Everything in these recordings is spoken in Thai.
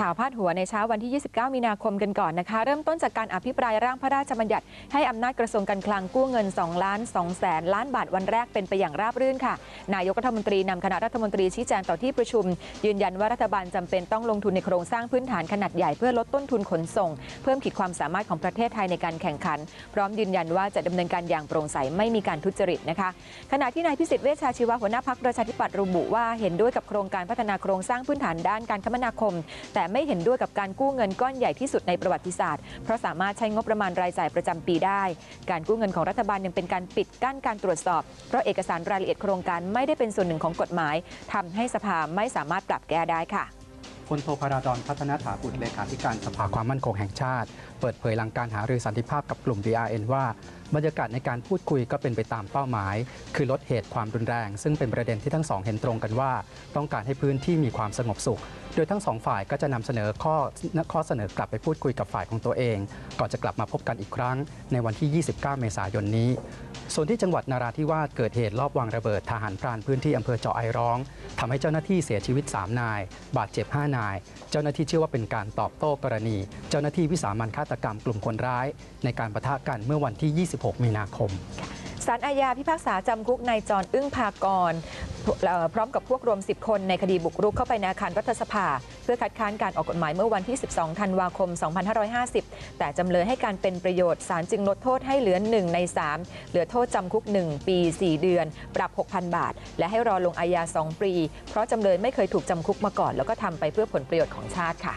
ข่าวพาดหัวในเช้าวันที่ 29 มีนาคมกันก่อนนะคะ เริ่มต้นจากการอภิปรายร่างพระราชบัญญัติ ให้อำนาจกระทรวงการคลังกู้เงิน 2 ล้าน2แสนล้านบาทวันแรกเป็นไปอย่างราบรื่นค่ะ นายกรัฐมนตรีนำคณะรัฐมนตรีชี้แจงต่อที่ประชุม ยืนยันว่ารัฐบาลจำเป็นต้องลงทุนในโครงสร้างพื้นฐานขนาดใหญ่เพื่อลดต้นทุนขนส่ง เพิ่มขีดความสามารถของประเทศไทยในการแข่งขัน พร้อมยืนยันว่าจะดำเนินการอย่างโปร่งใสไม่มีการทุจริตนะคะ ขณะที่นายพิสิทธิ์เวชชาชีวะหัวหน้าพักประชาธิปัตย์ระบุว่าเห็นด้วยกับโครงการพัฒนาโครงสร้างพื้นฐานด้านการคมนาคม แต่ไม่เห็นด้วยกับการกู้เงินก้อนใหญ่ที่สุดในประวัติศาสตร์ เพราะสามารถใช้งบประมาณรายจ่ายประจำปีได้ การกู้เงินของรัฐบาลยังเป็นการปิดกั้นการตรวจสอบ เพราะเอกสารรายละเอียดโครงการไม่ได้เป็นส่วนหนึ่งของกฎหมายทำให้สภาไม่สามารถปรับแก้ได้ค่ะพลโทพราดอนพัฒนาถาบุตรเลขาธิการสภาความมั่นคงแห่งชาติ เปิดเผยหลังการหารือสันติภาพกับกลุ่ม DRN ว่า บรรยากาศในการพูดคุยก็เป็นไปตามเป้าหมาย คือลดเหตุความรุนแรง ซึ่งเป็นประเด็นที่ทั้งสองเห็นตรงกันว่า ต้องการให้พื้นที่มีความสงบสุข โดยทั้งสองฝ่ายก็จะนำเสนอข้อข้อเสนอกลับไปพูดคุยกับฝ่ายของตัวเอง ก่อนจะกลับมาพบกันอีกครั้ง ในวันที่ 29 เมษายนนี้ส่วนที่จังหวัดนาราธิวาสเกิดเหตุลอบวางระเบิดทหารพรานพื้นที่อำเภอเจาะไอร้องทำให้เจ้าหน้าที่เสียชีวิต 3 นาย บาดเจ็บ 5 นาย เจ้าหน้าที่เชื่อว่าเป็นการตอบโต้กรณี เจ้าหน้าที่วิสามันฆาตกรรมกลุ่มคนร้าย ในการปะทะกันเมื่อวันที่26มีนาคมศาลอาญาพิพากษาจำคุกนายจรอึ้งพากร พร้อมกับพวกรวม 10 คนในคดีบุกรุกเข้าไปในอาคารรัฐสภา เพื่อคัดค้านการออกกฎหมายเมื่อวันที่ 12 ธันวาคม 2550 แต่จำเลยให้การเป็นประโยชน์ศาลจึงลดโทษให้เหลือ 1 ใน 3 เหลือโทษจำคุก 1 ปี 4 เดือน ปรับ 6,000 บาท และให้รอลงอาญา 2 ปี เพราะจำเลยไม่เคยถูกจำคุกมาก่อน แล้วก็ทำไปเพื่อผลประโยชน์ของชาติค่ะ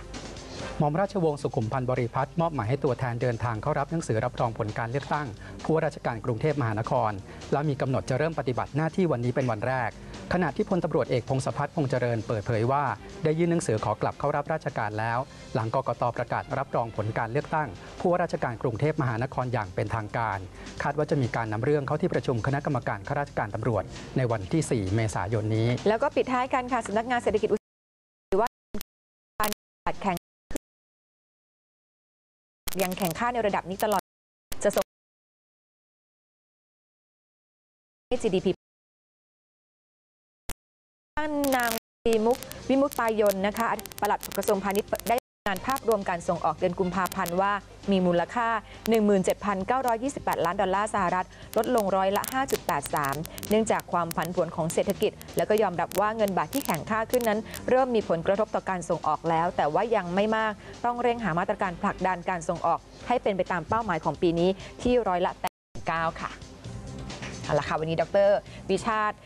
หม่อมราชวงศ์สุขุมพันธ์บริพัตรมอบหมายให้ตัวแทนเดินทางเข้ารับหนังสือรับรองผลการเลือกตั้ง ผู้ว่าราชการกรุงเทพมหานคร และมีกำหนดจะเริ่มปฏิบัติหน้าที่วันนี้เป็นวันแรก ขณะที่พลตำรวจเอกพงศพัฒน์พงษเจริญเปิดเผยว่า ได้ยื่นหนังสือขอกลับเข้ารับราชการแล้ว หลังกกตประกาศรับรองผลการเลือกตั้ง ผู้ว่าราชการกรุงเทพมหานครอย่างเป็นทางการ คาดว่าจะมีการนำเรื่องเข้าที่ประชุมคณะกรรมการข้าราชการตำรวจ ในวันที่ 4 เมษายนนี้ แล้วก็ปิดท้ายกันค่ะสำนักงานเศรษฐกิจว่าการแข่ง ยังแข่งข้าในระดับนี้ตลอดจะส่งให้ GDP ท่านนางวิมุกวิมุกตายนนะคะปลัดกระทรวงพาณิชย์ได้ งานภาพรวมการส่งออกเดือนกุมภาพันธ์ว่ามีมูลค่า 17,928 ล้านดอลลาร์สหรัฐ ลดลงร้อยละ 5.83 เนื่องจากความผันผวนของเศรษฐกิจ แล้วก็ยอมรับว่าเงินบาทที่แข็งค่าขึ้นนั้น เริ่มมีผลกระทบต่อการส่งออกแล้ว แต่ว่ายังไม่มาก ต้องเร่งหามาตรการผลักดันการส่งออก ให้เป็นไปตามเป้าหมายของปีนี้ที่ร้อยละ 89 ค่ะ เอาละค่ะวันนี้ดรวิชาติ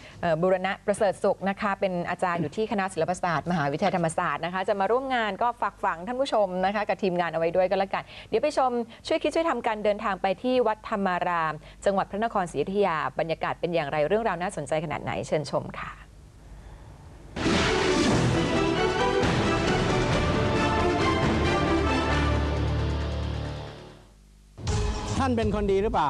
บุรณะประเสริฐสุขนะคะเป็นอาจารย์อยู่ที่คณะศิลปศาสตร์มหาวิทยาลัยธรรมศาสตร์นะคะจะมาร่วมงานก็ฝากฝังท่านผู้ชมนะคะกับทีมงานเอาไว้ด้วยก็แล้วกัน เดี๋ยวไปชมช่วยคิดช่วยทำการเดินทางไปที่วัดธรรมาราม จังหวัดพระนครศรีอยุธยาบรรยากาศเป็นอย่างไรเรื่องราวน่าสนใจขนาดไหนเชิญชมค่ะท่านเป็นคนดีหรือเปล่า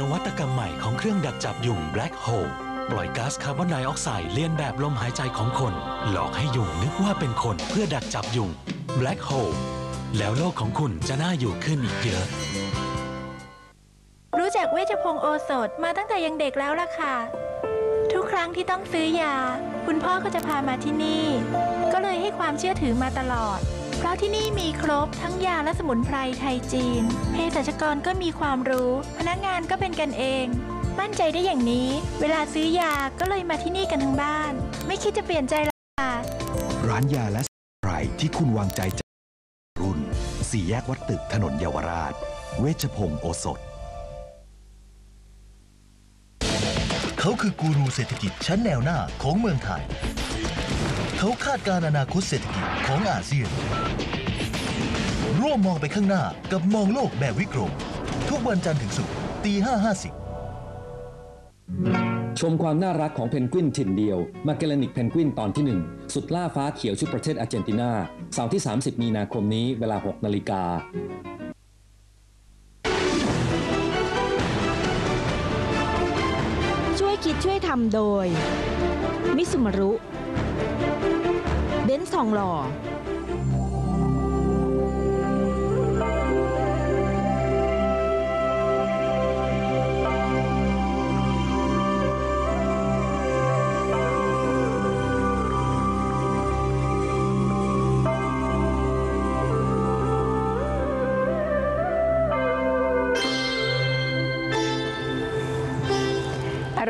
นวัตกรรมใหม่ของเครื่องดักจับยุง Black Hole ปล่อยก๊าซคาร์บอนไดออกไซด์เลียนแบบลมหายใจของคน หลอกให้ยุงนึกว่าเป็นคนเพื่อดักจับยุง Black Hole แล้วโลกของคุณจะน่าอยู่ขึ้นอีกเยอะ รู้จักเวชพงศ์โอสถมาตั้งแต่ยังเด็กแล้วล่ะค่ะ ทุกครั้งที่ต้องซื้อยา คุณพ่อก็จะพามาที่นี่ ก็เลยให้ความเชื่อถือมาตลอด ราะที่นี่มีครบทั้งยาและสมุนไพรไทยจีน เภสัชกรก็มีความรู้ พนักงานก็เป็นกันเอง มั่นใจได้อย่างนี้ เวลาซื้อยาก็เลยมาที่นี่กันทั้งบ้าน ไม่คิดจะเปลี่ยนใจหรอกค่ะร้านยาและสมุนไพรที่คุณวางใจจากรุ่นสี่แยกวัดตึกถนนเยาวราช เวชพงศ์โอสถเขาคือกูรูเศรษฐกิจชั้นแนวหน้าของเมืองไทย เขาคาดการณ์อนาคตเศรษฐกิจของอาเซียน ร่วมมองไปข้างหน้ากับมองโลกแบบวิกรม ทุกวันจันทร์ถึงศุกร์ตีห้าห้าสิบชมความน่ารักของเพนกวินถิ่นเดียวมาเกลนิกเพนกวินตอนที่สุดล่าฟ้าเขียวชุดประเทศอาร์เจนตินาเสาร์ที่ 30 มีนาคมนี้เวลา 6 นาฬิกาช่วยคิดช่วยทำโดย มิสุมารุเบ นซ์ทองหล่อ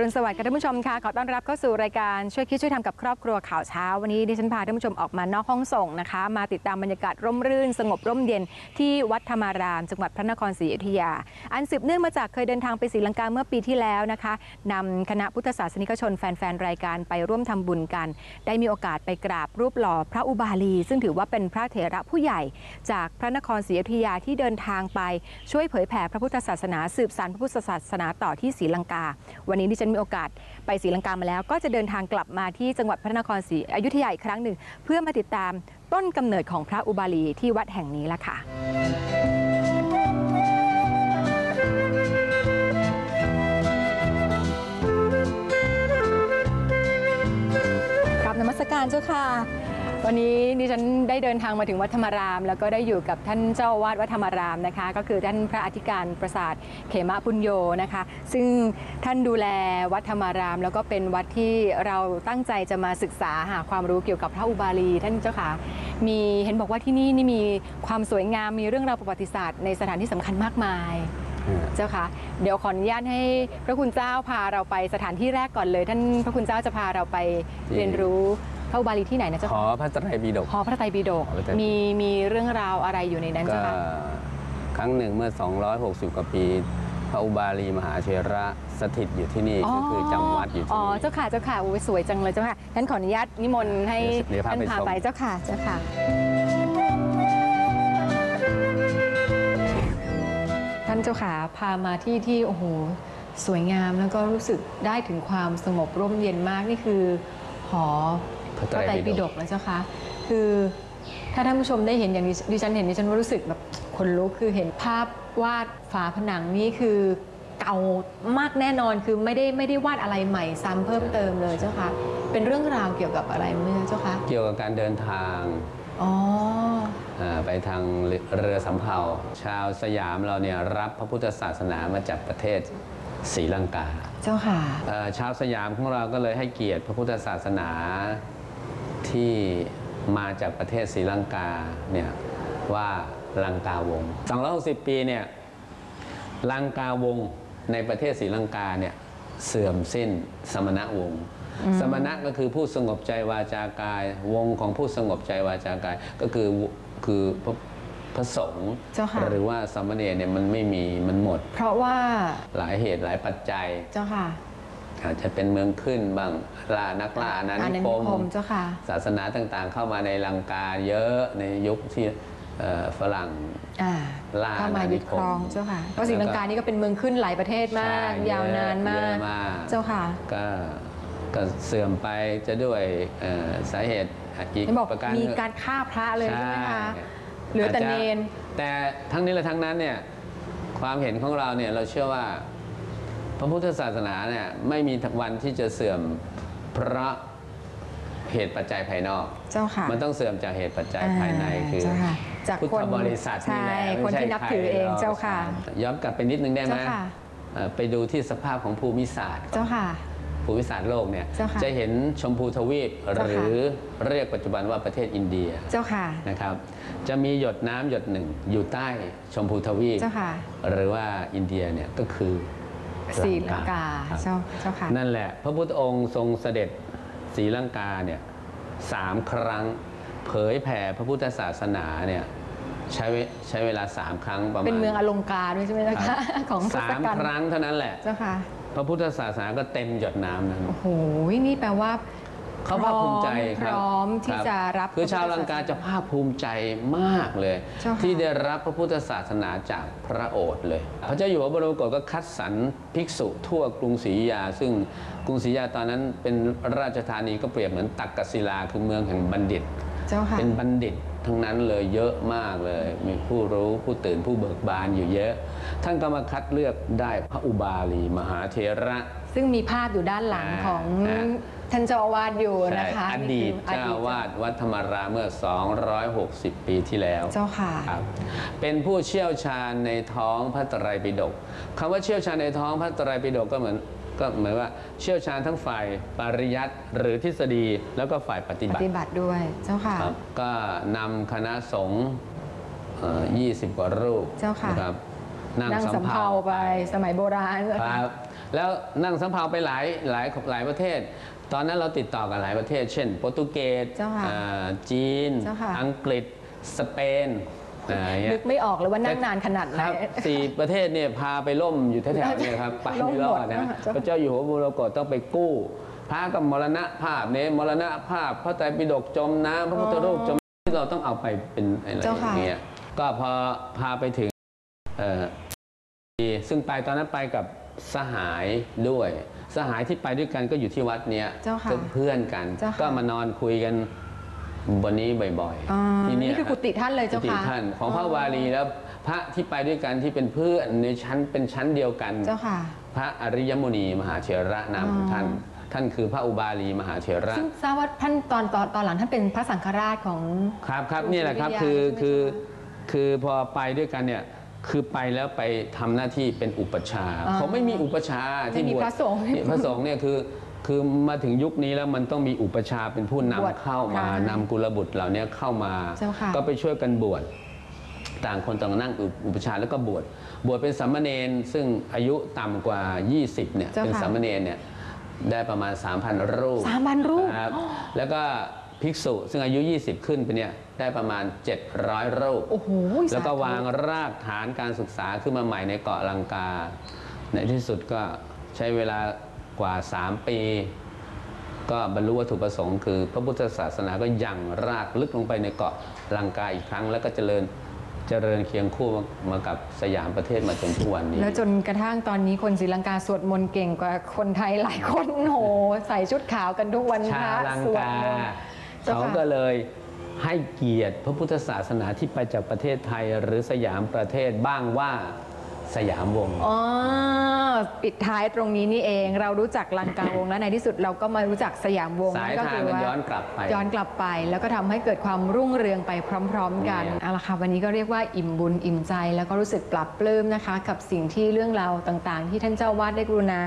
รุณสวัสดิ์ค่ะท่านผู้ชมค่ะขอต้อนรับเข้าสู่รายการช่วยคิดช่วยทำกับครอบครัวข่าวเช้า วันนี้ดิฉันพาท่านผู้ชมออกมานอกห้องส่งนะคะ มาติดตามบรรยากาศร่มรื่น สงบร่มเย็นที่วัดธรรมาราม จังหวัดพระนครศรีอยุธยา อันสืบเนื่องมาจากเคยเดินทางไปศรีลังกาเมื่อปีที่แล้วนะคะนำคณะพุทธศาสนิกชนแฟนๆรายการไปร่วมทำบุญกัน ได้มีโอกาสไปกราบรูปหล่อพระอุบาลี ซึ่งถือว่าเป็นพระเถระผู้ใหญ่ จากพระนครศรีอยุธยาที่เดินทางไปช่วยเผยแผ่พระพุทธศาสนา สืบสานพระพุทธศาสนาต่อที่ศรีลังกา วันนี้ดิฉันมีโอกาสไปศรีลังกามาแล้ว ก็จะเดินทางกลับมาที่จังหวัดพระนครศรีอยุธยาอีกครั้งหนึ่ง เพื่อมาติดตามต้นกำเนิดของพระอุบาลีที่วัดแห่งนี้ละค่ะกรับนมัสการเจ้าค่ะ วันนี้ดิฉันได้เดินทางมาถึงวัดธรรมราม แล้วก็ได้อยู่กับท่านเจ้าวาดวัดธรรมรามนะคะ ก็คือท่านพระอธิการประสาทเขมะปุญโยนะคะ ซึ่งท่านดูแลวัดธรรมราม แล้วก็เป็นวัดที่เราตั้งใจจะมาศึกษาหาความรู้เกี่ยวกับพระอุบาลี ท่านเจ้าค่ะมีเห็นบอกว่าที่นี่นี่มีความสวยงามมีเรื่องราวประวัติศาสตร์ในสถานที่สำคัญมากมายเจ้าค่ะเดี๋ยวขออนุญาตให้พระคุณเจ้าพาเราไปสถานที่แรกก่อนเลย ท่านพระคุณเจ้าจะพาเราไปเรียนรู้ ระอุบาลีที่ไหนนะเจ้าขอค่ะพระไตรปิฎกหอพระไตรปิฎกหอพระไตรปิฎกมีมีเรื่องราวอะไรอยู่ในนั้นก็เจ้าค่ะครั้งหนึ่งเมื่อ 260 กว่าปี พระอุบาลีมหาเถระสถิตอยู่ที่นี่ก็คือจำวัดอยู่ที่อ๋อนี่เจ้าค่ะเจ้าค่ะโอ้ยสวยจังเลยเจ้าค่ะท่านขออนุญาตนิมนต์ให้เดี๋ยวพาท่านไปพาชมไปเจ้าค่ะเจ้าค่ะท่านเจ้าขาพามาที่ที่โอ้โหสวยงามแล้วก็รู้สึกได้ถึงความสงบร่มเย็นมากนี่คือหอพ ระพระไตรปิฎกนะเจ้าคะคือถ้าท่านผู้ชมได้เห็นอย่างดิดิฉันเห็นดิฉันว่ารู้สึกแบบขนลุกคือเห็นภาพวาดฝาผนังนี่คือเก่ามากแน่นอนคือไม่ได้ไม่ได้วาดอะไรใหม่ซ้ำเพิ่มเติมเลยเจ้าคะเป็นเรื่องราวเกี่ยวกับอะไรไหมเจ้าคะเกี่ยวกับการเดินทางอ๋ออ่าไปทางเรือสำเภาชาวสยามเราเนี่ยรับพระพุทธศาสนามาจากประเทศศรีลังกา เจ้าค่ะเอ่อชาวสยามของเราก็เลยให้เกียรติพระพุทธศาสนา ที่มาจากประเทศศรีลังกาเนี่ยว่าลังกาวงศ์260 ปีเนี่ยลังกาวงศ์ในประเทศศรีลังกาเนี่ยเสื่อมสิ้นสมณะวงศ์สมณะก็คือผู้สงบใจวาจากาย วงของผู้สงบใจวาจากาย ก็คือคือพระพระสงฆ์เจ้าค่ะหรือว่าสามเณรเนี่ยมันไม่มีมันหมด เพราะว่าหลายเหตุหลายปัจจัยเจ้าค่ะ อาจจะเป็นเมืองขึ้นบ้างล่านักล่าอาณาอานิณาคนิมคมเจ้าค่ะศาสนาต่างๆ เข้ามาในลังกาเยอะในยุคที่เอ่อฝรั่งอ่าล่าเข้ามาอาณานิยึดคคมรองเจ้าค่ะเพราะศรีลังกานี่ก็เป็นเมืองขึ้นหลายประเทศมากใช่ยาวนานมากเยอะมากเจ้าค่ะก็ก็เสื่อมไปจะด้วยเอ่อสาเหตุอีกเห็นบอกประการมีหนึ่งการฆ่าพระเลยใช่ไหมคะใช่เหลือแต่าจจะเนนแต่ทั้งนี้และทั้งนั้นเนี่ยความเห็นของเราเนี่ยเราเชื่อว่าพ ระพุทธศาสนาเนี่ยไม่มีวันที่จะเสื่อมเพราะเหตุปัจจัยภายนอก เจ้าค่ะมันต้องเสื่อมจากเหตุปัจจัยภายในคือเจ้าค่ะจากพุทคธนบริษัทนี่แหละใช่ไม่คนใช่ที่นับใครถือเองหรกเจ้าค่ะ ย้อนกลับไปนิดนึงได้ไหมเจ้าค่ะเอ่อไปดูที่สภาพของภูมิศาสตร์ก่อนเจ้าค่ะภูมิศาสตร์โลกเนี่ยเจ้าค่ะจะเห็นชมพูทวีปเจ้าค่ะหรือเรียกปัจจุบันว่าประเทศอินเดียเจ้าค่ะนะครับจะมีหยดน้ำหยดหนึ่งอยู่ใต้ชมพูทวีปเจ้าค่ะหรือว่าอินเดียเนี่ยก็คือ ศรีลังกาครับเจ้าเจ้าค่ะนั่นแหละ พระพุทธองค์ทรงเสด็จศรีลังกาเนี่ยสามครั้ง เผยแผ่พระพุทธศาสนาเนี่ยใช้เวใช้เวลาสามครั้งประมาณเป็นเมืองอลงการด้วยใช่ไหมคนะรัคะบของทสาศมกัณคฐ์รั้งเท่านั้นแหละเจ้าค่ะพระพุทธศาสนาก็เต็มหยดน้ำนั้นโอ้โหนี่แปลว่า เขาภาคภูมิใจครับพร้อมที่ครับจะรับคือชาวพระพุทธลังกาศสนจะภาคภูมิใจมากเลย เจ้าค่ะ ที่ได้รับพระพุทธศาสนาจากพระโอษฐ์เลย พระเจ้าอยู่หัวบรมโกศก็คัดสรรภิกษุทั่วกรุงศรีอยุธยา ซึ่งกรุงศรีอยุธยาตอนนั้นเป็นราชธานีก็เปรียบเหมือนตักกศิลาคือเมืองแห่งบัณฑิต เจ้าค่ะ เป็นบัณฑิตทั้งนั้นเลยเยอะมากเลย มีผู้รู้ผู้ตื่นผู้เบิกบานอยู่เยอะ ท่านก็มาคัดเลือกได้พระอุบาลี มหาเถระ ซึ่งมีภาพอยู่ด้านหลังอ่าของอ่า ท่านเจ้าอาวาสอยู่ใช่นะคะอนี่ดีตคือเจ้าอาวาสวัดธรรมรามเมื่อ 260 ปีที่แล้ว เจ้าค่ะครับเป็นผู้เชี่ยวชาญในท้องพระไตรปิฎกคำว่าเชี่ยวชาญในท้องพระไตรปิฎกก็เหมือนก็เหมือนว่าเชี่ยวชาญทั้งฝ่ายปริยัติหรือทฤษฎีแล้วก็ฝ่ายปฏิปบัติฏิบัติด้วยเจ้าค่ะครับก็นำคณะสงฆ์เอ่อ20กว่ารูปเจ้าค่ะนะครับนั่งสำเภาไปสมัยโบราณครับแล้วนั่งสำเภาไปหลายหลายหลายประเทศ ตอนนั้นเราติดต่อกับหลายประเทศ เช่น โปรตุเกสเจ้าค่ะอ่าจีน เจ้าค่ะ อังกฤษ สเปนอะไรอย่างเงี้นึย กไม่ออกเลยว่านั่งนานขนาดไหน ครับสี่ประเทศเนี่ยพาไปล่มอยู่แถวๆเนี่ยครับไปล่มไม่รอดหมดนะนะคะเจ้าพระเจ้าอยู่หัวบุรโกศต้องไปกู้ พระกับมรณะภาพเนี่ยมรณะภาพพระไตรปิฎกจมน้ำพระพุทธรูปจมที่เราต้องเอาไปเป็นอะไรอเจ้าค่ะ ย่างเงี้ยก็พอพาไปถึงเอ่อซึ่งไปตอนนั้นไปกับสหายด้วย สหายที่ไปด้วยกันก็อยู่ที่วัดเนี้ยเจ้าค่ะก็เพื่อนกัน เจ้าค่ะ ก็มานอนคุยกันบนนี้บ่อยอ่าๆที่เยนี่คือกุฏิท่านเลยเจ้ากุฏิค่ะ ท่านของพระวารีแล้วพระที่ไปด้วยกันที่เป็นเพื่อนในชั้นเป็นชั้นเดียวกัน เจ้าค่ะ พระอริยมุนีมหาเถระนามของท่าน ท่านคือพระอุบาลีมหาเถระ ซึ่งทราบว่าท่านตอนตอนตอนหลังท่านเป็นพระสังฆราชของ ครับครับครูนี่แหละครับศรีคือวิทยาใช่ไหมคือเจ้าค่ะคือพอไปด้วยกันเนี่ย คือไปแล้วไปทำหน้าที่เป็นอุปชฌาย์อ๋อเขาไม่มีอุปชฌาย์ที่ไม่มีบวชพระสงฆ์นี่พระสงฆ์เนี่ยคือคือมาถึงยุคนี้แล้วมันต้องมีอุปชฌาย์เป็นผู้นำบวชเข้ามาค่ะนำกุลบุตรเหล่านี้เข้ามาเจ้าค่ะก็ไปช่วยกันบวชต่างคนต่างนั่งอุอุปชฌาย์แล้วก็บวชบวชเป็นสามเณรซึ่งอายุต่ำกว่า 20เนี่ยเจ้าค่ะเป็นสามเณรเนี่ยได้ประมาณ 3,000 รูปสามพันรูปครับแล้วก็ ภิกษุซึ่งอายุ 20 ขึ้นไปเนี่ยได้ประมาณ 700 รูป โอ้โหแล้วก็สธุวางรากฐานการศึกษาขึ้นมาใหม่ในเกาะลังกา ในที่สุดก็ใช้เวลากว่า 3 ปี ก็บรรลุวัตถุประสงค์คือ พระพุทธศาสนาก็ยังรากลึกลงไปในเกาะลังกาอีกครั้ง แล้วก็เจริญเจริญเคียงคู่มากับสยามประเทศมาจนทุกวันนี้ แล้วจนกระทั่งตอนนี้คนศรีลังกาสวดมนต์เก่งกว่าคนไทยหลายคนโอ้โหใส่ชุดขาวกันทุกวันพชาระวลังสวดกามนต์ เขาก็เลยให้เกียรติพระพุทธศาสนาที่ไปจากประเทศไทยหรือสยามประเทศบ้างว่า สยามวงศ์ อ๋อปิดท้ายตรงนี้นี่เองเรารู้จักลังกาวงศ์แล้วในที่สุดเราก็มารู้จักสยามวงศ์สายนั่นก็ทางคือมันว่าย้อนกลับไป ย้อนกลับไป แล้วก็ทำให้เกิดความรุ่งเรืองไปพร้อม ๆ กันเนี่ย เอาละค่ะวันนี้ก็เรียกว่าอิ่มบุญอิ่มใจ แล้วก็รู้สึกปรับปลื้มนะคะ กับสิ่งที่เรื่องราวต่างๆ ที่ท่านเจ้าวาดได้กรุณา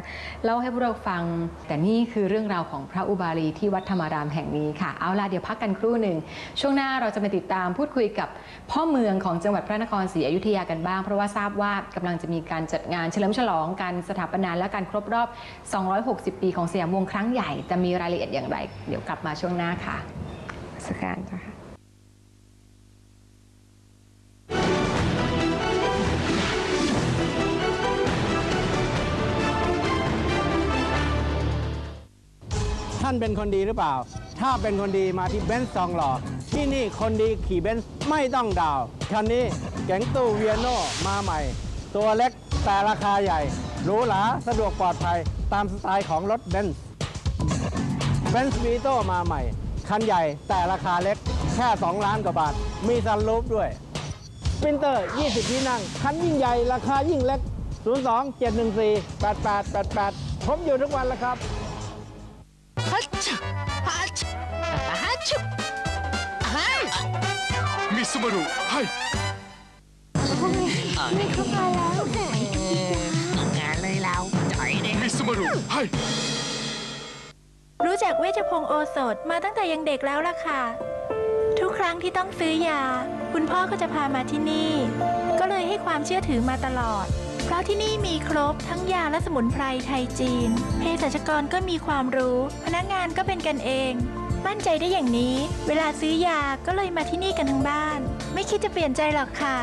เล่าให้พวกเราฟัง แต่นี่คือเรื่องราวของพระอุบาลีที่วัดธรรมารามแห่งนี้ค่ะ เอาล่ะเดี๋ยวพักกันครู่หนึ่ง ช่วงหน้าเราจะมาติดตามพูดคุยกับพ่อเมืองของจังหวัดพระนครศรีอยุธยากันบ้าง เพราะว่าทราบว่ากำลังจะมีการจัดงานเฉลิมฉลองการสถาปนาและการครบรอบ 260 ปีของสยามวงศ์ครั้งใหญ่จะมีรายละเอียดอย่างไร เดี๋ยวกลับมาช่วงหน้าค่ะสการจ้ะค่ะท่านเป็นคนดีหรือเปล่า ถ้าเป็นคนดีมาที่เบนซ์ซองหล่อที่นี่คนดีขี่เบนซ์ไม่ต้องดาว คันนี้แก๊งตู้เวียโนมาใหม่ ตัวเล็กแต่ราคาใหญ่หรูหราสะดวกปลอดภัยตามสไตล์ของรถเบนซ์เบนซ์วีโตมาใหม่ คันใหญ่แต่ราคาเล็กแค่ 2 ล้านกว่าบาท มีซันรูฟด้วยสปรินเตอร์ 20 ที่นั่ง คันยิ่งใหญ่ ราคายิ่งเล็ก 02 714 8888 ผมอยู่ทุกวันแล้วครับมิสมารุให้ งานเลยเราจ่อยเลยมิสมารุให้รู้จักเวชพงศ์โอสถมาตั้งแต่ยังเด็กแล้วล่ะค่ะ ทุกครั้งที่ต้องซื้อยา คุณพ่อก็จะพามาที่นี่ ก็เลยให้ความเชื่อถือมาตลอด เพราะที่นี่มีครบทั้งยาและสมุนไพรไทยจีน เภสัชกรก็มีความรู้ พนักงานก็เป็นกันเอง มั่นใจได้อย่างนี้ เวลาซื้อยาก็เลยมาที่นี่กันทั้งบ้าน ไม่คิดจะเปลี่ยนใจหรอกค่ะ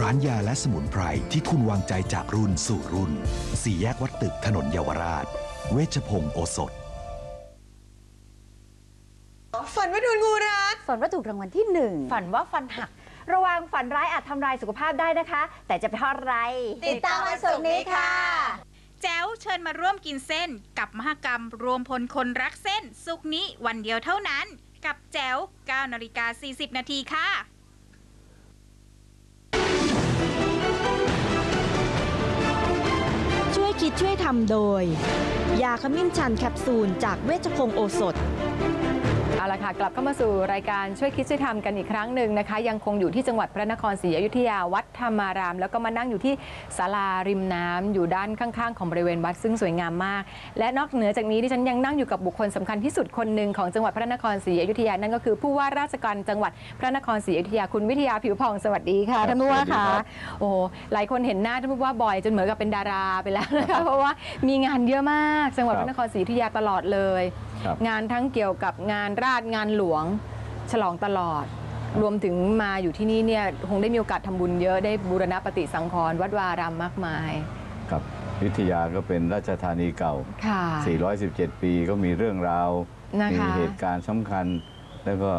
ร้านยาและสมุนไพรที่คุณวางใจจากรุ่นสู่รุ่น สี่แยกวัดตึกถนนเยาวราช เวชพงศ์โอสถ ฝันว่าโดนงูรัดฝันว่าถูกรางวัลที่หนึ่งฝันว่าฟันหัก ระวังฝันร้ายอาจทำลายสุขภาพได้นะคะ แต่จะเป็นเพราะอะไรติดตามวันศุกร์นี้ค่ะ แจ๋วเชิญมาร่วมกินเส้น กับมหกรรม รวมพลคนรักเส้น สุกร์นี้วันเดียวเท่านั้น กับแจ๋ว9นาฬิกา40 นาทีค่ะ ช่วยคิดช่วยทำโดย ยาขมิ้นชันแคปซูลจากเวชพงศ์โอสถ เอาละค่ะ กลับเข้ามาสู่รายการช่วยคิดช่วยทำกันอีกครั้งหนึ่งนะคะ ยังคงอยู่ที่จังหวัดพระนครศรีอยุธยาวัดธรรมาราม แล้วก็มานั่งอยู่ที่ศาลาริมน้ำอยู่ด้านข้างๆ ของบริเวณวัดซึ่งสวยงามมาก และนอกเหนือจากนี้ดิฉันยังนั่งอยู่กับบุคคลสำคัญที่สุดคนหนึ่งของจังหวัดพระนครศรีอยุธยานั่นก็คือผู้ว่าราชการจังหวัดพระนครศรีอยุธยาคุณวิทยาผิวผ่องสวัสดีค่ะท่านผู้ว่าค่ะโอ้โหหลายคนเห็นหน้าท่านผู้ว่าบ่อยจนเหมือนกับเป็นดาราไปแล้วนะคะเพราะว่ามีงานเยอะมากจังหวัดพระนครศรีอยุธยาตลอดเลย ครับงานทั้งเกี่ยวกับงานราชงานหลวงฉลองตลอด รวมถึงมาอยู่ที่นี่เนี่ยคงได้มีโอกาสทำบุญเยอะได้บูรณปฏิสังขรณ์วัดวารามมากมาย ครับอยุธยาก็เป็นราชธานีเก่า ค่ะ 417 ปีก็มีเรื่องราว นะคะ มีเหตุการณ์สำคัญ แล้วก็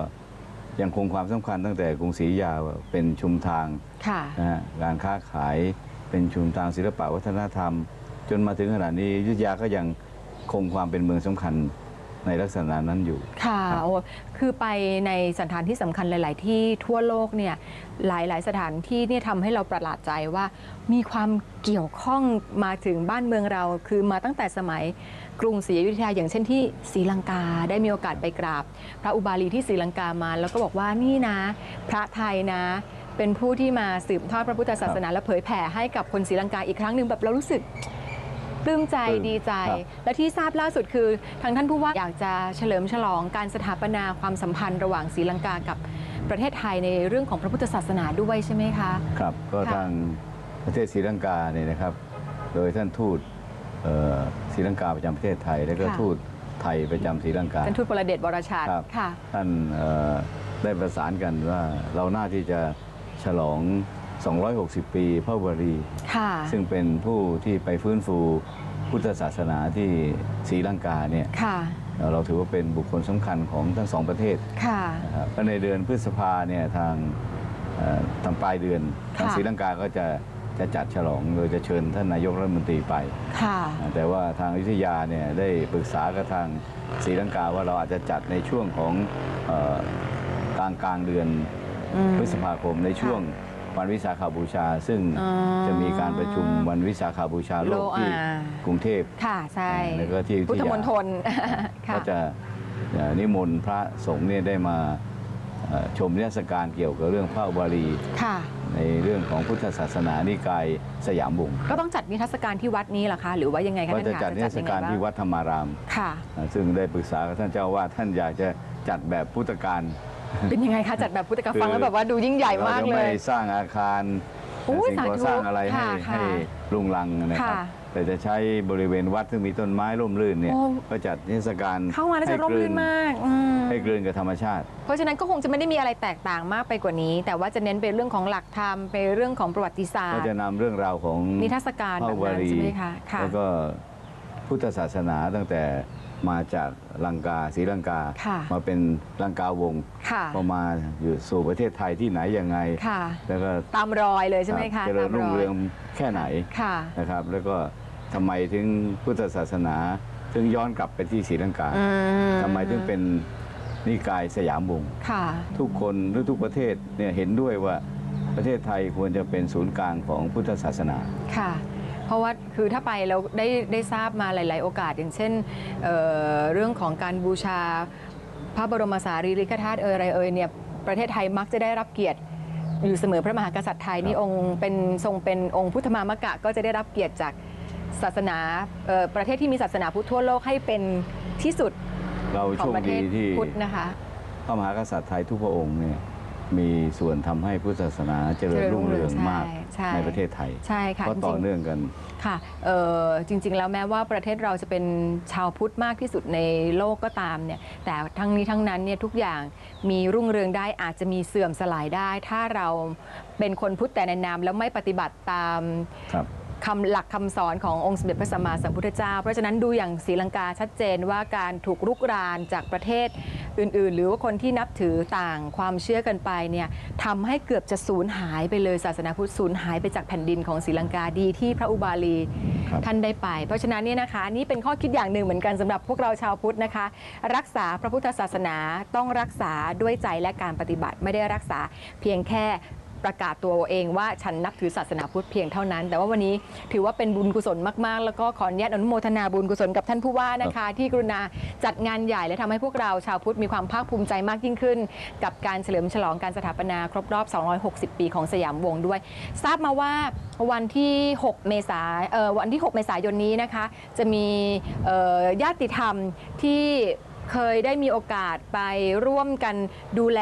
ยังคงความสำคัญตั้งแต่กรุงศรีอยุธยาว่าเป็นชุมทางค่ะ นะฮะการค้าขายเป็นชุมทางศิลปะวัฒนธรรม จนมาถึงขณะนี้อยุธยาก็ยังคงความเป็นเมืองสำคัญ ในลักษณะนั้นอยู่ ค่ะโอ้คือไปในสถานที่สำคัญหลาย ๆ ที่ทั่วโลกเนี่ยหลาย ๆ สถานที่เนี่ยทำให้เราประหลาดใจว่า มีความเกี่ยวข้องมาถึงบ้านเมืองเรา คือมาตั้งแต่สมัยกรุงศรีอยุธยาอย่างเช่นที่ศรีลังกาได้มีโอกาสไปกราบ พระอุบาลีที่ศรีลังกามา แล้วก็บอกว่านี่นะ พระไทยนะ เป็นผู้ที่มาสืบทอดพระพุทธศาสนาและเผยแผ่ให้กับคนศรีลังกาอีกครั้งหนึ่งแบบเรารู้สึก ปลื้มใจปลื้มดีใจครับและที่ทราบล่าสุดคือ ทางท่านผู้ว่าอยากจะเฉลิมฉลองการสถาปนาความสัมพันธ์ระหว่างศรีลังกากับประเทศไทยในเรื่องของพระพุทธศาสนาด้วยใช่ไหมคะครับก็ค่ะทางประเทศศรีลังกาเนี่ยนะครับ โดยท่านทูตเอ่อศรีลังกาประจำประเทศไทย แล้วก็ค่ะทูตไทยประจำศรีลังกาท่านทูตประเดชวรชาติครับค่ะท่านเอ่อได้ประสานกันว่าเราน่าที่จะฉลอง 260 ปีพระบรี ค่ะ ซึ่งเป็นผู้ที่ไปฟื้นฟูพุทธศาสนาที่ศรีลังกาเนี่ยค่ะเอ่อเราถือว่าเป็นบุคคลสำคัญของทั้งสองประเทศค่ะ นะครับก็ในเดือนพฤษภาเนี่ยทางเอ่อทางปลายเดือนทางค่ะ ศรีลังกาก็จะจะจัดฉลองโดยจะเชิญท่านนายกรัฐมนตรีไป ค่ะ แต่ว่าทางอยุธยาเนี่ยได้ปรึกษากับทางศรีลังกาว่าเราอาจจะจัดในช่วงของเอ่อกลางกลางเดือนอืม พฤษภาคมในช่วง วันวิสาขาบูชา ซึ่งอ๋อจะมีการประชุมวันวิสาขาบูชาโลกโลกที่อ่ากรุงเทพ ค่ะ ใช่แล้วก็ที่อยุธยา พุทธมณฑลค่ะ ก็จะเอ่อนิมนต์พระสงฆ์เนี่ยได้มาเอ่อชมนิทรรศการเกี่ยวกับเรื่องพระอุบาลี ค่ะ ในเรื่องของพุทธศาสนานิกายสยามวงศ์ก็ต้องจัดนิทรรศการที่วัดนี้เหรอคะ หรือว่ายังไงคะก็ท่านจะคะจัดนิทรรศการยังไงบ้งที่วัดธรรมารามค่ะ อ่าซึ่งได้ปรึกษากับท่านเจ้าอาว่าสท่านอยากจะจัดแบบพุทธการ เป็นยังไงคะจัดแบบพุทธกาฟังแล้วแบบว่าดูยิ่งใหญ่มากเราจะเลไม่ยสร้างอาคารอุ๊ยสิ่งก่อสาธุสร้างอะไรให้ค่ะค่ะให้รุงรังนะครับค่ะแต่จะใช้บริเวณวัดซึ่งมีต้นไม้ร่มรื่นเนี่ยโอ้ก็จัดนิทรรศการเข้ามาแล้วจะให้ร่มกลืรื่นมากอืมให้กลืนกับธรรมชาติ เพราะฉะนั้นก็คงจะไม่ได้มีอะไรแตกต่างมากไปกว่านี้ แต่ว่าจะเน้นเป็นเรื่องของหลักธรรมเป็นเรื่องของประวัติศาสตก็ร์จะนำเรื่องราวของนิทรรศการพแบระบวนั้นรีใช่ไหมคะค่ะแล้วก็พุทธศาสนาตั้งแต่ มาจากลังกาศรีลังกา ค่ะมาเป็นลังกาวงศ์ค่ะพอมาอยู่สู่ประเทศไทยที่ไหนยังไง ค่ะ แล้วก็ตามรอยเลยใช่ไหมคะเจริญตามรุ่งยเรืองแค่ไหนค่ะ นะครับ แล้วก็ทำไมถึงพุทธศาสนาถึงย้อนกลับไปที่ศรีลังกาอืมทำไมถึงเป็นนิกายสยามวงศ์ ค่ะ ทุกคนหรือทุกประเทศเนี่ยเห็นด้วยว่าประเทศไทยควรจะเป็นศูนย์กลางของพุทธศาสนา ค่ะ เพราะว่าคือถ้าไปเราได้ได้ทราบมาหลาย ๆ โอกาส อย่างเช่นเเรื่องของการบูชาพระบรมสารีริกธาตุเอ่ยอะไรเอ่ยเนี่ยประเทศไทยมักจะได้รับเกียรติอยู่เสมอพระมหากษัตริย์ไทยนี่องค์เป็นทรงเป็นองค์พุทธมามกะก็จะได้รับเกียรติจากศาสนาประเทศที่มีศาสนาพุทธทั่วโลกให้เป็นที่สุดเราขอโชงคประเทดีศที่พุทธนะคะพระมหากษัตริย์ไทยทุกพระองค์เนี่ย มีส่วนทำให้พุทธศาสนาเจริญเจริญรุ่รุ่งงเรืเรือองใช่มากใช่ในประเทศไทยใช่ค่ะเพราะจริงๆต่อเนื่องกันค่ะเอ่อจริงๆแล้วแม้ว่าประเทศเราจะเป็นชาวพุทธมากที่สุดในโลกก็ตามเนี่ยแต่ทั้งนี้ทั้งนั้นเนี่ยทุกอย่างมีรุ่งเรืองได้อาจจะมีเสื่อมสลายได้ ถ้าเราเป็นคนพุทธแต่ในนามแล้วไม่ปฏิบัติตาม ครับคำหลักคำสอนขององค์สมเด็จพระสัมมาสัมพุทธเจ้า เพราะฉะนั้นดูอย่างศรีลังกาชัดเจนว่าการถูกรุกรานจากประเทศอื่น ๆ หรือว่าคนที่นับถือต่างความเชื่อกันไปเนี่ยทำให้เกือบจะสูญหายไปเลยศาสนาพุทธสูญหายไปจากแผ่นดินของศรีลังกาดีที่พระอุบาลีครับท่านได้ไป เพราะฉะนั้นเนี่ยนะคะนี่เป็นข้อคิดอย่างหนึ่งเหมือนกันสำหรับพวกเราชาวพุทธนะคะ รักษาพระพุทธศาสนาต้องรักษาด้วยใจและการปฏิบัติไม่ได้รักษาเพียงแค่ ประกาศตัวเองว่าฉันนับถือศาสนาพุทธเพียงเท่านั้น แต่ว่าวันนี้ถือว่าเป็นบุญกุศลมากๆ แล้วก็ขออนุญาตอนุโมทนาบุญกุศลกับท่านผู้ว่านะคะ ที่กรุณาจัดงานใหญ่และทำให้พวกเราชาวพุทธมีความภาคภูมิใจมากยิ่งขึ้น กับการเฉลิมฉลองการสถาปนาครบรอบ 260 ปีของสยามวงศ์ด้วย ทราบมาว่าวันที่ 6 เมษายนเอ่อวันที่ 6 เมษายนนี้นะคะ จะมีเอ่อญาติธรรมที่เคยได้มีโอกาสไปร่วมกันดูแล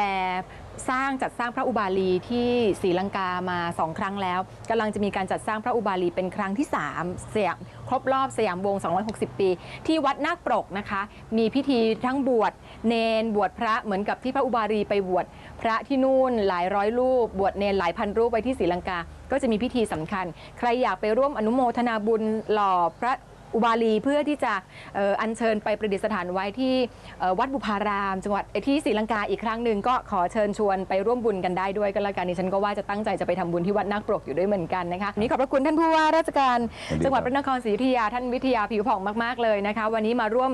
สร้างจัดสร้างพระอุบาลีที่ศรีลังกามาสองครั้งแล้วกำลังจะมีการจัดสร้างพระอุบาลีเป็นครั้งที่3เสียครบรอบสยามวง 260 ปี ที่วัดนาคปรกนะคะ มีพิธีทั้งบวชเนนบวชพระเหมือนกับที่พระอุบาลีไปบวชพระที่นู่นหลายร้อยรูป บวชเนนหลายพันรูปไปที่ศรีลังกา ก็จะมีพิธีสำคัญ ใครอยากไปร่วมอนุโมทนาบุญหล่อพระ อุบาลีเพื่อที่จะเอ่ออัญเชิญไปประดิษฐานไว้ที่เอ่อวัดบุพาราม จังหวัดเอ่อที่ศรีลังกาอีกครั้งหนึ่งก็ขอเชิญชวนไปร่วมบุญกันได้ด้วยก็แล้วกันดิฉันก็ว่าจะตั้งใจจะไปทำบุญที่วัดนาคปรกอยู่ด้วยเหมือนกันนะคะวันนี้ขอบพระคุณท่านผู้ว่าราชการสวัสดีครับจังหวัดพระนครศรีอยุธยาท่านวิทยาผิวผ่องมากๆเลยนะคะ วันนี้มาร่วม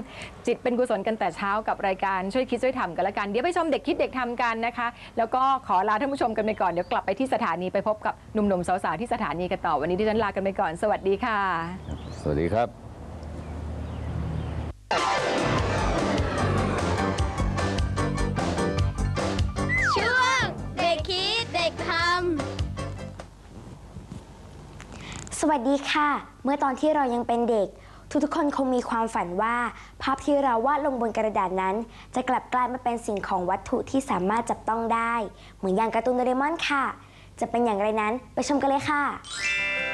จิตเป็นกุศลกันแต่เช้ากับรายการช่วยคิดช่วยทำกันแล้วกันเดี๋ยวไปชมเด็กคิดเด็กทำกันนะคะ แล้วก็ขอลาท่านผู้ชมกันไปก่อนเดี๋ยวกลับไปที่สถานีไปพบกับหนุ่มๆสาวๆที่สถานีกันต่อวันนี้ดิฉันลากันไปก่อน สวัสดีค่ะ สวัสดีครับ สวัสดีค่ะ เมื่อตอนที่เรายังเป็นเด็ก ทุกๆคนคงมีความฝันว่า ภาพที่เราวาดลงบนกระดาษนั้น จะกลับกลายมาเป็นสิ่งของวัตถุที่สามารถจับต้องได้ เหมือนอย่างการ์ตูนโดเรมอนค่ะ จะเป็นอย่างไรนั้นไปชมกันเลยค่ะ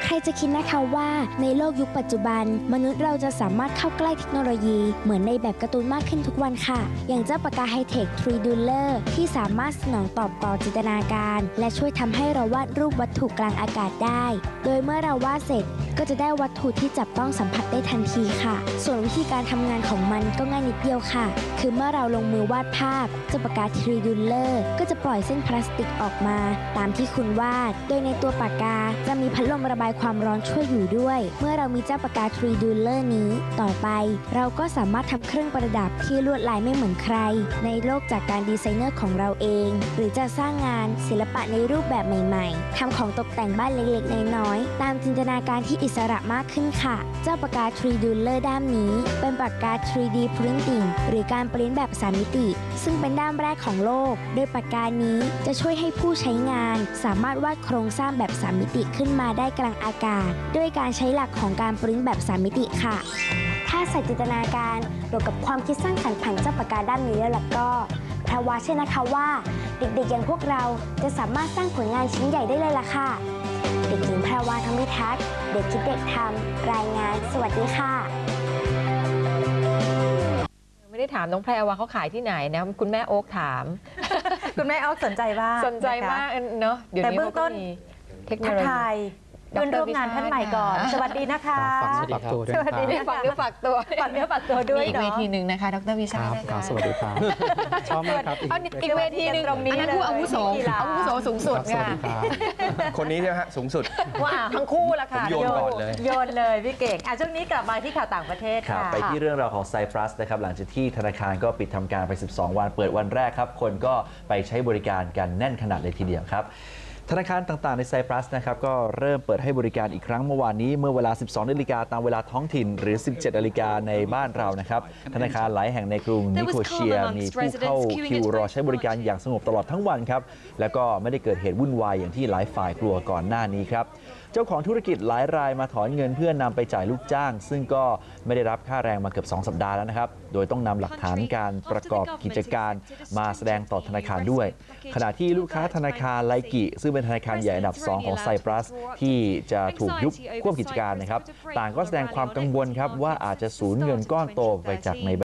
ใครจะคิดนะคะว่าในโลกยุคปัจจุบัน มนุษย์เราจะสามารถเข้าใกล้เทคโนโลยี เหมือนในแบบการ์ตูนมากขึ้นทุกวันค่ะ อย่างเจ้าปากกาไฮเทค 3 d u l e r ที่สามารถสนองตอบต่อจินตนาการ และช่วยทำให้เราวาดรูปวัตถุกลางอากาศได้ โดยเมื่อเราวาดเสร็จก็จะได้วัตถุที่จับต้องสัมผัสได้ทันทีค่ะ ส่วนวิธีการทำงานของมันก็ง่ายนิดเดียวค่ะ คือเมื่อเราลงมือวาดภาพเจ้าปากกา3 d u l e r ก็จะปล่อยเส้นพลาสติกออกมา ตามที่คุณวาด โดยในตัวปากกาจะมีพัดลมระบายความร้อนช่วยอยู่ด้วย เมื่อเรามีเจ้าปากกา 3 d u l e r นี้ ต่อไป เราก็สามารถทำเครื่องประดับที่ลวดลายไม่เหมือนใคร ในโลกจากการดีไซเนอร์ของเราเอง หรือจะสร้างงานศิลปะในรูปแบบใหม่ๆทำของตกแต่งบ้านเล็กๆ น้อยๆตามจินตนาการที่อิสระมากขึ้นค่ะ เจ้าปากกา 3 d u l e r ด้ามนี้ เป็นปากกา 3D Printing หรือการปริ้นแบบสามมิติ ซึ่งเป็นด้ามแรกของโลก โดยปากกานี้จะช่วยให้ผู้ใช้งาน สามารถวาดโครงสร้างแบบสามมิติขึ้นมาได้กลางอากาศ ด้วยการใช้หลักของการปริ้นแบบสามมิติค่ะ ถ้าใส่จินตนาการบวกกับความคิดสร้างสรรค์ผ่านเจ้าปากกาด้ามนี้แล้วล่ะก็แพรวาเชื่อนะคะว่า เด็กๆอย่างพวกเราจะสามารถสร้างผลงานชิ้นใหญ่ได้เลยล่ะค่ะ เด็กหญิงแพรวาธรรมิทักษ์เด็กคิดเด็กทำรายงาน สวัสดีค่ะไม่ได้ถามน้องแพรว่าเขาขายที่ไหนนะคุณแม่โอ๊กถาม คุณแม่ออกสนใจบ้างสนใจะคะมากเนอะเดี๋ยวแต่นี้เบื้องต้นขาก็มีเทคโนทักโลยีทาย ดรเพื่อนร่วมงานวิชาติท่านใหม่ก่อนค่ะสวัสดีนะคะฝากตัวด้วยสวัสดีคนะรับฝากคะเนื้อฝากตัวฝากเนื้อฝากตัวด้วยมีอีกเนาะเวทีหนึ่งนะคะดรวิคชารับตินะครัคะบสวัสดีครับชอบมากครับเอาอีกเวทีหนึ่งตรงนี้อันนั้นผู้อาวุโสกีฬาอาวุโสสูงสุดครับสวัสค่ะดีครับคนนี้ใช่ไหมฮะสูงสุดว้าวทั้งคู่ละค่ะผมโยนก่อนเลยโยนเลยพี่เก่งอะช่วงนี้กลับมาที่ข่าวต่างประเทศครับค่ะไปที่เรื่องราวของไซปรัสนะครับหลังจากที่ธนาคารก็ปิดทำการไป 12 วันเปิดวันแรกครับ คนก็ไปใช้บริการกันแน่นขนาดเลยทีเดียวครับ ธนาคารต่างๆในไซปรัสนะครับก็เริ่มเปิดให้บริการอีกครั้งเมื่อวานนี้เมื่อเวลา 12 นาฬิกาตามเวลาท้องถิ่นหรือ 17 นาฬิกาในบ้านเรานะครับ ธนาคารหลายแห่งในกรุงนิโคเชียมีผู้เข้าคิวรอใช้บริการอย่างสงบตลอดทั้งวันครับ แล้วก็ไม่ได้เกิดเหตุวุ่นวายอย่างที่หลายฝ่ายกลัวก่อนหน้านี้ครับ เจ้าของธุรกิจหลายรายมาถอนเงินเพื่อนนำไปจ่ายลูกจ้าง ซึ่งก็ไม่ได้รับค่าแรงมาเกือบ 2 สัปดาห์แล้วนะครับ โดยต้องนำหลักฐานการประกอบกิจการมาแสดงต่อธนาคารด้วย ขณะที่ลูกค้าธนาคารไลกิ ซึ่งเป็นธนาคารใหญ่อันดับ 2 ของไซปรัส ที่จะถูกยุบควบกิจการนะครับ ต่างก็แสดงความกังวลครับว่าอาจจะสูญเงินก้อนโตไปจากใน